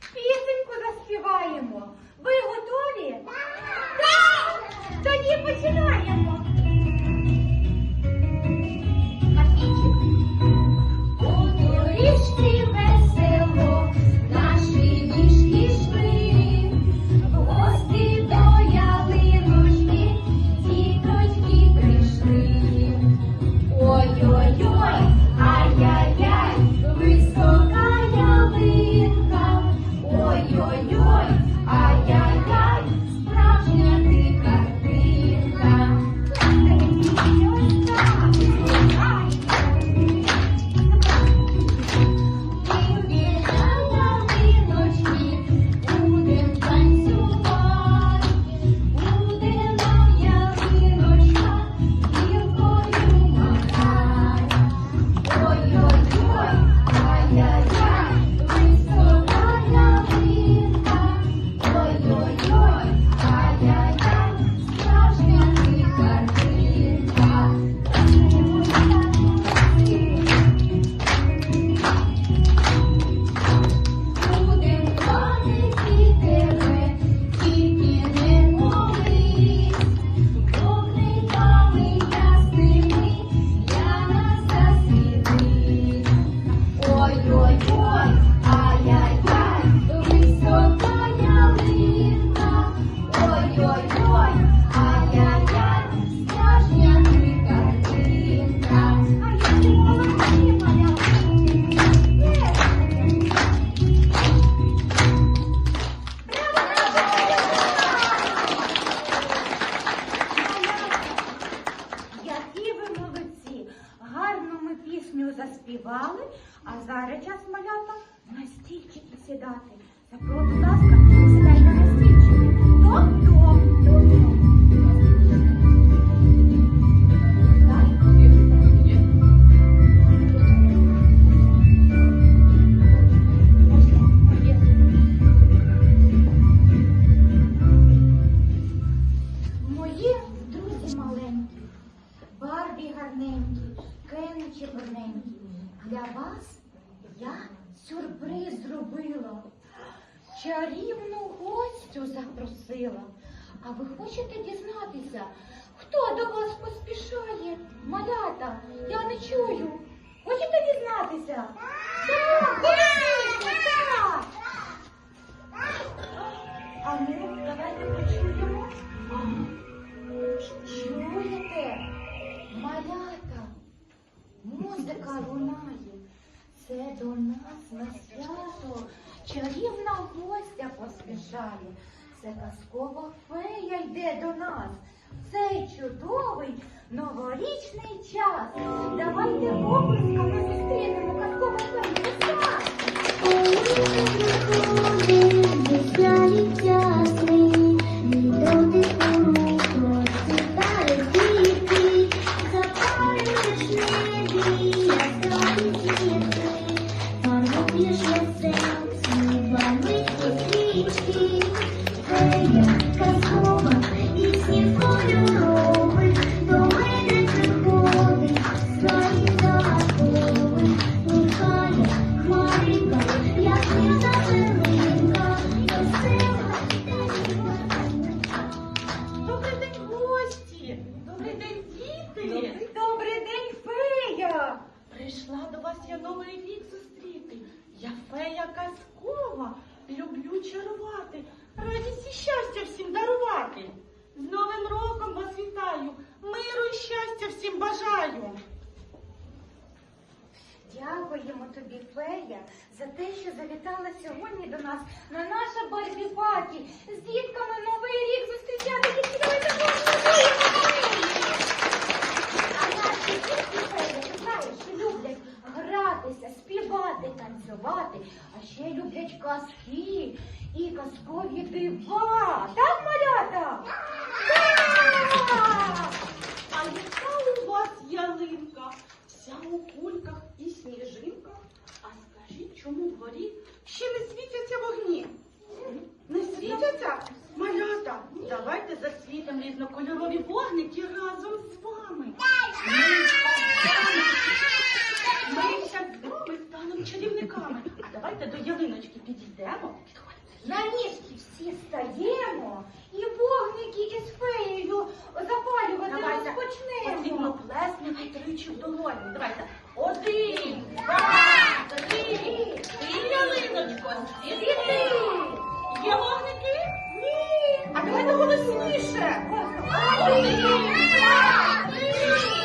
всі я сюрприз зробила. Чарівну гостю запросила. А ви хочете дізнатися, хто до вас поспішає? Малята, я не чую. Хочете дізнатися? Так, так. А ну, давайте почуємо. Чуєте? Малята, музика лунає. Це до нас на свято чарівна гостя поспішає. Це казкова фея йде до нас. Цей чудовий новорічний час. Давайте обов'язково зустрінемо казкову новий рік зустріти. Я фея казкова, люблю чарувати, радість і щастя всім дарувати. З Новим роком вас вітаю, миру і щастя всім бажаю. Дякуємо тобі, Фея, за те, що завітала сьогодні до нас на наше Барбі Паті. З дітками Новий рік зустрічати дітки. Давайте поаплодуємо. А наші дітки, Фея, ти знаєш, люблять гратися, співати, танцювати, а ще люблять казки і казкові дива. Так, малята? Так! А яка у вас ялинка? Вся у кульках і сніжинках. А скажіть, чому вгорі ще не світяться вогні? Не світяться? Малята, давайте засвітимо різнокольорові вогники разом з вами. Ми зараз з чарівниками. А давайте до ялиночки підійдемо. На ніжки всі стаємо і вогники із феєю запалювати Давайте розпочнемо. потрібно плеснути тричі в долоні. Давайте. Один, два, три. І ялиночко. Світи. Є вогники? Ні. А давайте голосніше. Один, два, три.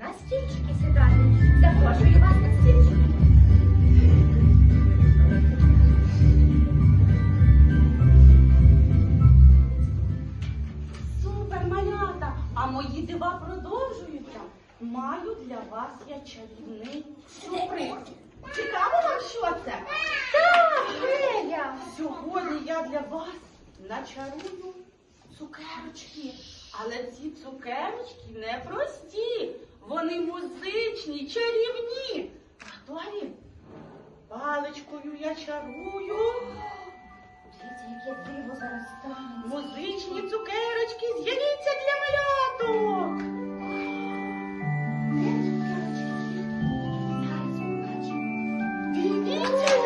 На стільчики сідати. Запрошую вас на стільчики. Супер, малята! А мої дива продовжуються. Маю для вас я чарівний сюрприз. Цікаво вам, що це? Так, Фея. Сьогодні я для вас начарую цукерочки. Але ці цукерочки не прості. Вони музичні, чарівні. Готові? Паличкою я чарую. Дивіться, яке диво зараз стане. Музичні цукерочки з'явіться для маляток. Побачимо. Дивіться,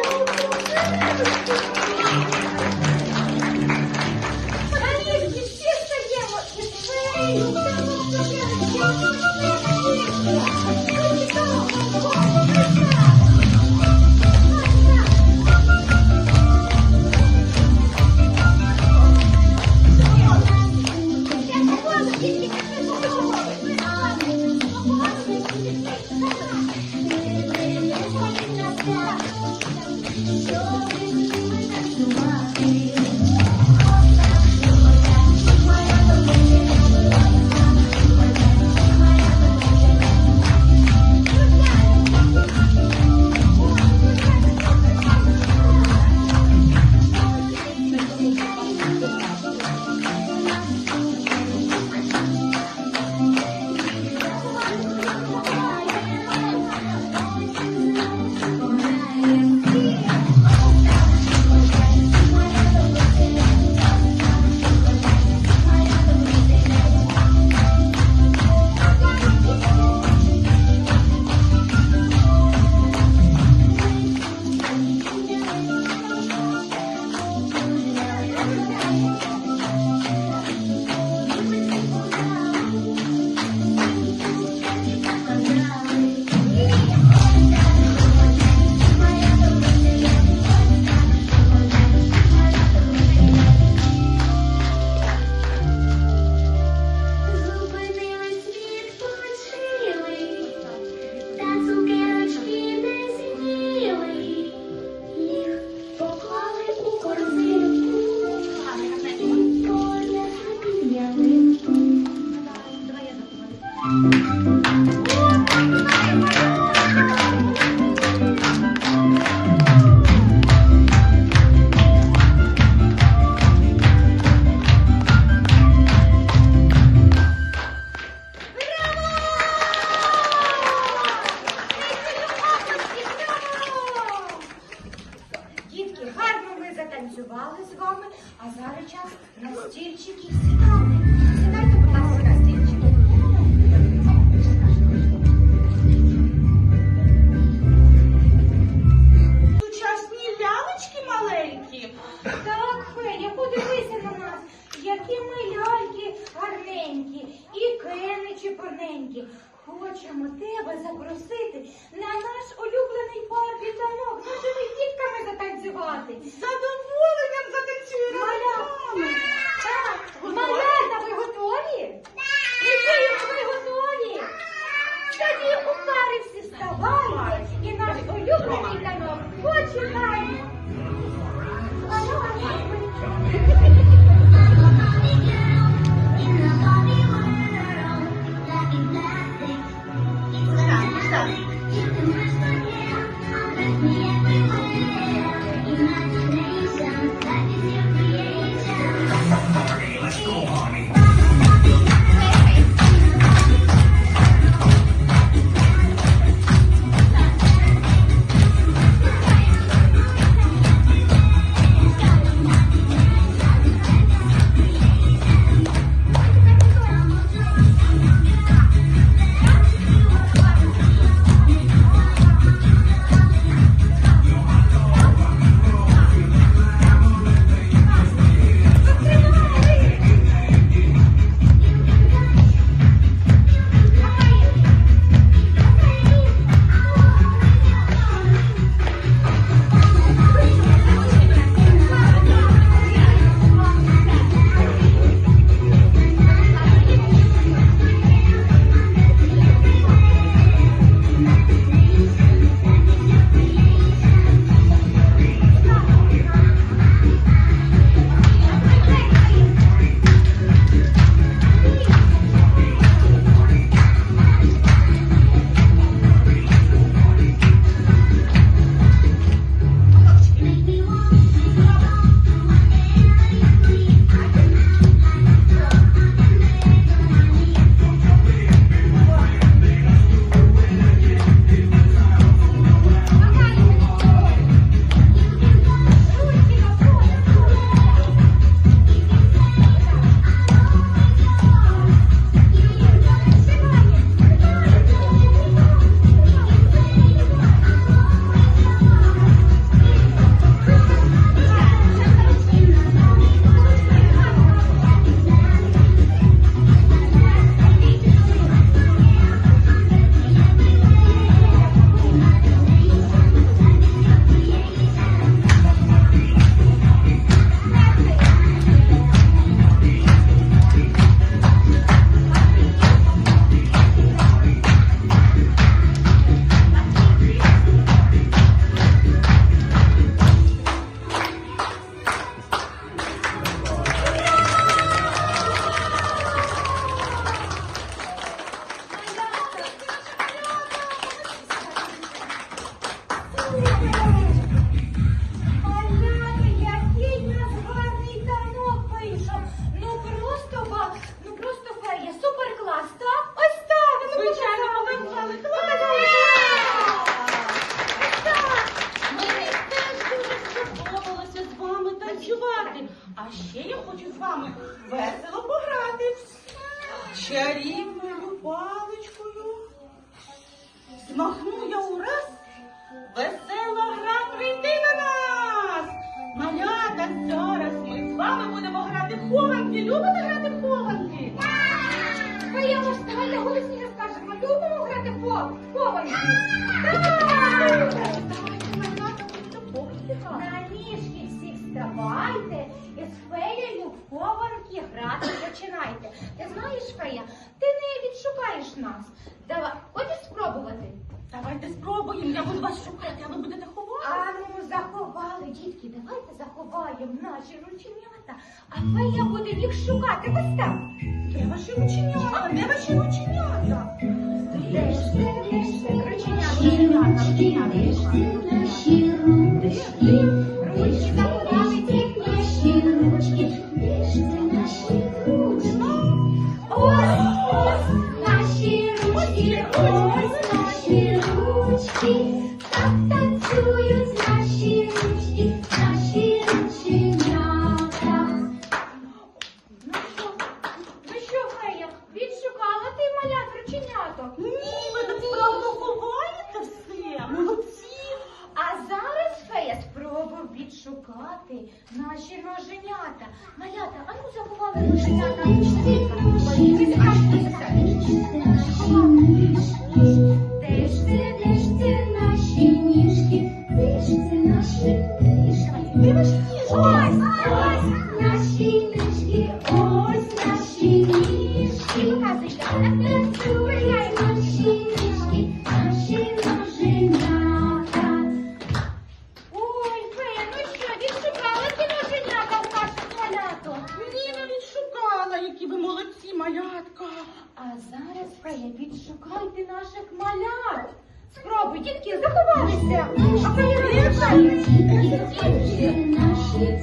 ховай, ховай. Давай, На ніжки всі вставайте і феєю в хованки грати починайте. Ти знаєш, фея, ти не відшукаєш нас. Хочеш спробувати? Давайте спробуємо, я буду вас шукати, а ви будете ховати. А ну, заховали, дітки, давайте заховаємо наші рученята, а фея буде їх шукати. Ось так. Де ваші рученята? Де ваші рученята? Ручки замовляли ручки. А зараз, Фея, відшукайте наших малят. Спроби, дітки, заховалися. А Фея відшукайте. Ну, Це наші,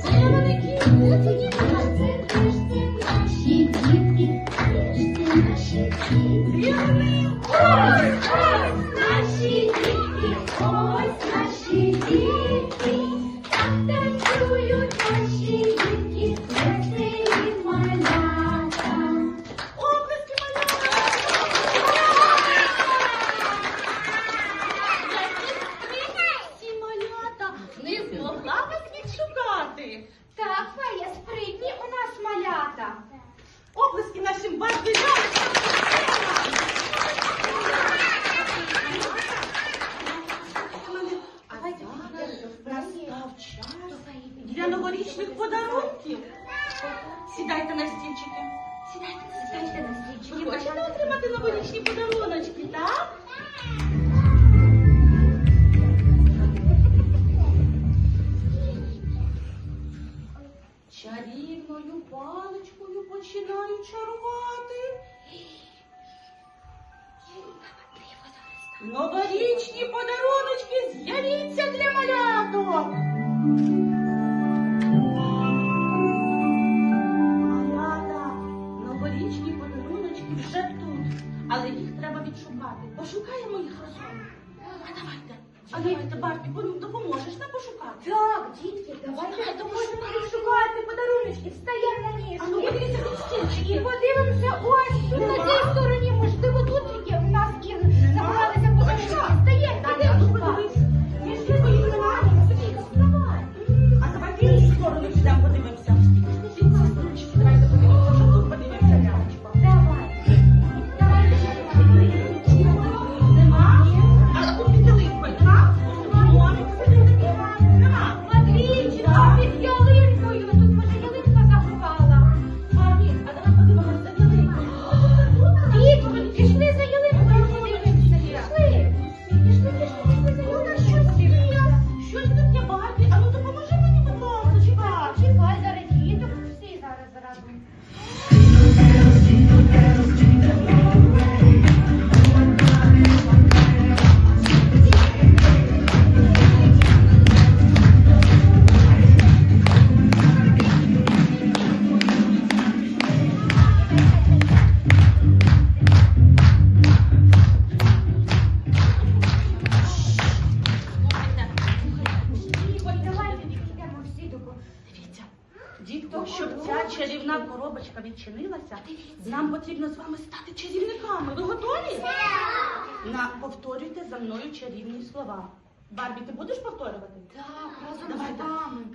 мають шукати. Пошукаємо їх разом. А давайте, а давайте, Барті, допоможеш нам пошукати. Так, дітки, давайте допоможемо шукати подаруночки. Встаємо на місці. А ну подивіться, тут стільчики. І подивимося ось на цій стороні.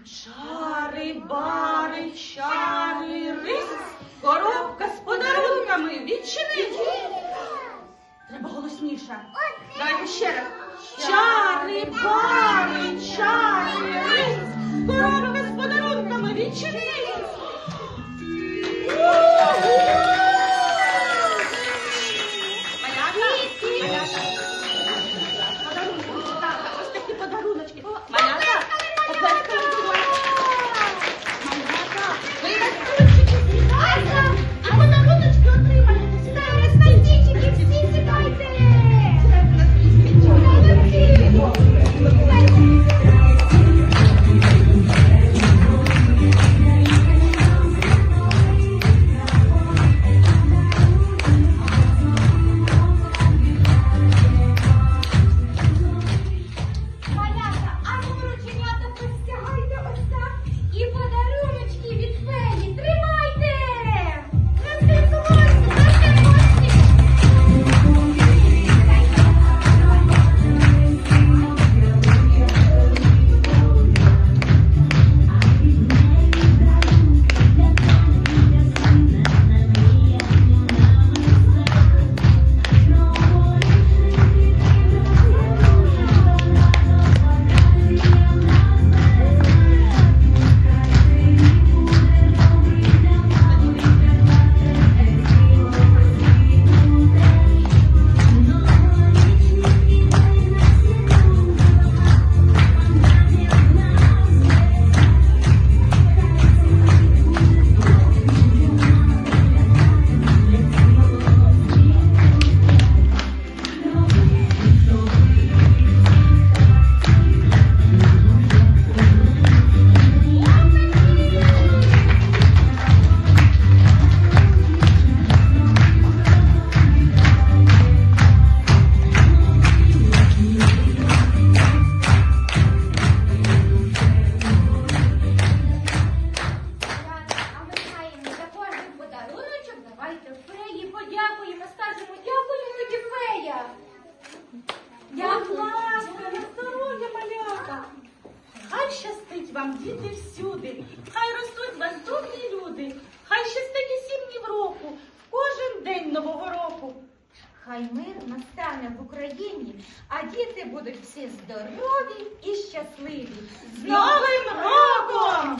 Чари, бари, чари, рис, коробка з подарунками. Відчини! Треба голосніше. Давайте ще раз. Чари, бари, чари, рис, коробка з подарунками. Відчини! Вам, діти, всюди. Хай ростуть вас добрі люди. Хай щастить усім днів року, в кожен день нового року. Хай мир настане в Україні, а діти будуть всі здорові і щасливі. З Новим роком!